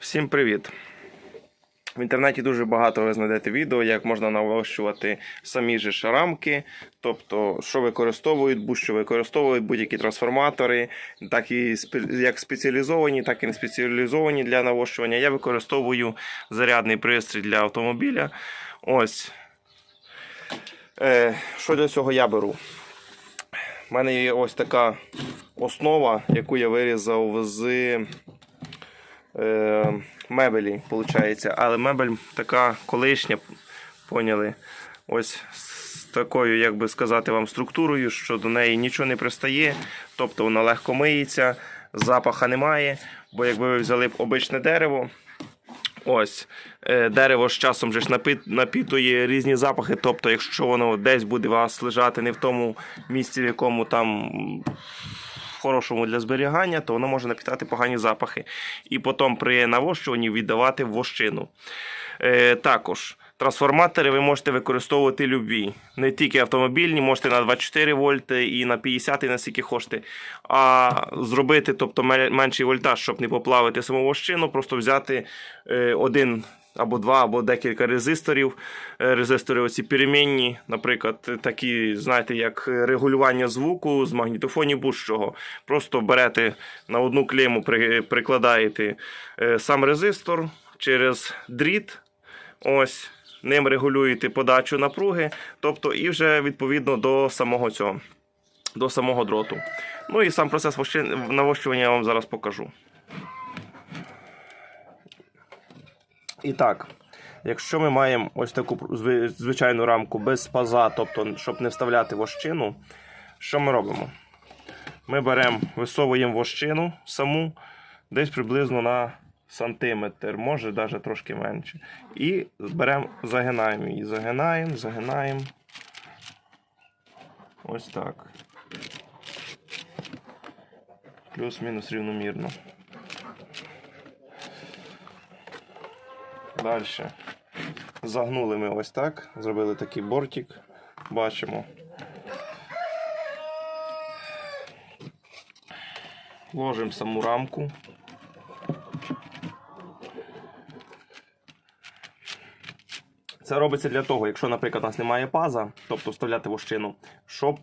Всім привіт! В інтернеті дуже багато ви знайдете відео, як можна навощувати самі же ж рамки, тобто, що використовують, будь-що використовують будь-які трансформатори, так і як спеціалізовані, так і не спеціалізовані для навощування. Я використовую зарядний пристрій для автомобіля. Ось. Е, що для цього я беру? У мене є ось така основа, яку я вирізав з е, мебелі, виходить. Але мебель така колишня, поняли? Ось з такою, як би сказати вам, структурою, що до неї нічого не пристає, тобто вона легко миється, запаха немає. Бо якби ви взяли б обичне дерево, Ось е, дерево з часом же ж напітує різні запахи. Тобто, якщо воно десь буде вас лежати не в тому місці, в якому там хорошому для зберігання, то воно може напітати погані запахи. І потім при навощуванні віддавати вощину. Е, також трансформатори ви можете використовувати любі. Не тільки автомобільні, можете на 24 вольти і на 50 і на скільки хочете. А зробити тобто, менший вольтаж, щоб не поплавити саму вощину, просто взяти е, один або два, або декілька резисторів. Е, Резистори оці перемінні, наприклад, такі, знаєте, як регулювання звуку з магнітофонів будь-чого. Просто берете на одну клему, при- прикладаєте е, сам резистор через дріт. Ось. Ним регулюєте подачу напруги, тобто і вже відповідно до самого цього, до самого дроту. Ну і сам процес навощування я вам зараз покажу. І так, якщо ми маємо ось таку звичайну рамку без паза, тобто, щоб не вставляти вощину, що ми робимо? Ми беремо, висовуємо вощину саму десь приблизно на сантиметр, може навіть трошки менше. І беремо, загинаємо її. Загинаємо, загинаємо. Ось так. Плюс-мінус рівномірно. Далі. Загнули ми ось так, зробили такий бортик. Бачимо. Ложимо саму рамку. Це робиться для того, якщо, наприклад, у нас немає паза, тобто вставляти вощину, щоб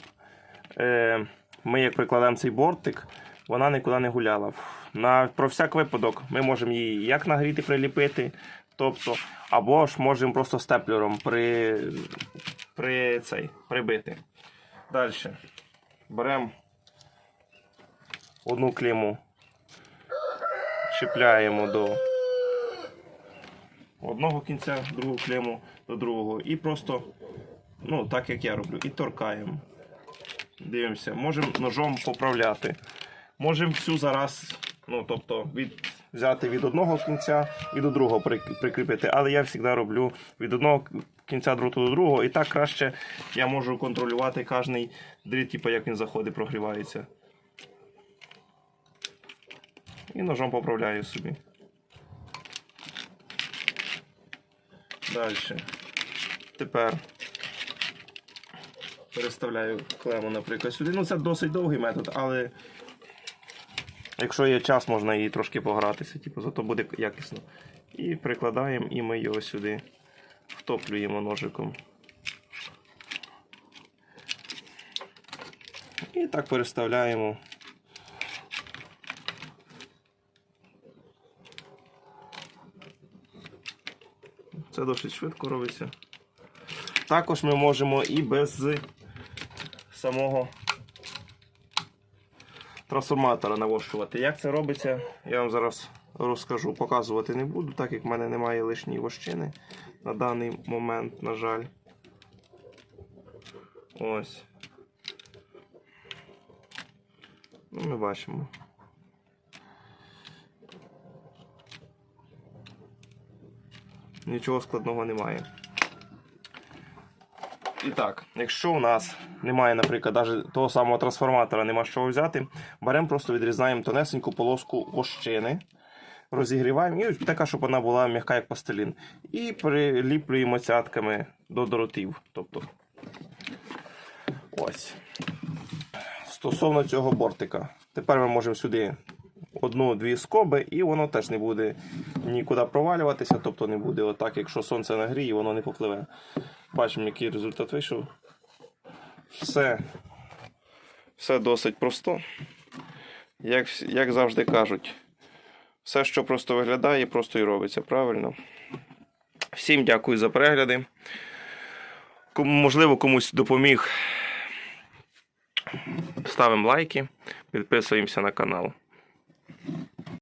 е, ми, як прикладемо цей бортик, вона нікуди не гуляла. На, про всяк випадок ми можемо її як нагріти, приліпити, тобто, або ж можемо просто степлером при, при цей, прибити. Далі. Беремо одну кліму, чіпляємо до одного кінця, другу клему до другого. І просто, ну, так як я роблю, і торкаємо. Дивимося, можемо ножом поправляти. Можемо всю зараз, ну, тобто, від, взяти від одного кінця і до другого прикріпити. Але я завжди роблю від одного кінця дроту до другого. І так краще я можу контролювати кожний дріт, типу, як він заходить, прогрівається. І ножом поправляю собі. Далі. Тепер переставляю клему, наприклад, сюди. Ну, це досить довгий метод, але якщо є час, можна і трошки погратися, типу, зато буде якісно. І прикладаємо, і ми його сюди втоплюємо ножиком. І так переставляємо. Це досить швидко робиться. Також ми можемо і без самого трансформатора навощувати. Як це робиться, я вам зараз розкажу, показувати не буду, так як в мене немає лишньої вощини на даний момент, на жаль. Ось. Ну, ми бачимо. Нічого складного немає. І так, якщо у нас немає, наприклад, навіть того самого трансформатора, нема чого взяти, беремо, просто відрізаємо тонесеньку полоску вощини, розігріваємо, і така, щоб вона була м'яка, як пластилін. І приліплюємо цятками до дротів. Тобто, ось. Стосовно цього бортика, тепер ми можемо сюди одну-дві скоби, і воно теж не буде нікуди провалюватися, тобто не буде отак, якщо сонце нагріє, воно не попливе. Бачимо, який результат вийшов. Все, все досить просто. Як, як завжди кажуть, все, що просто виглядає, просто і робиться, правильно? Всім дякую за перегляди. Кому, можливо, комусь допоміг. Ставимо лайки, підписуємося на канал.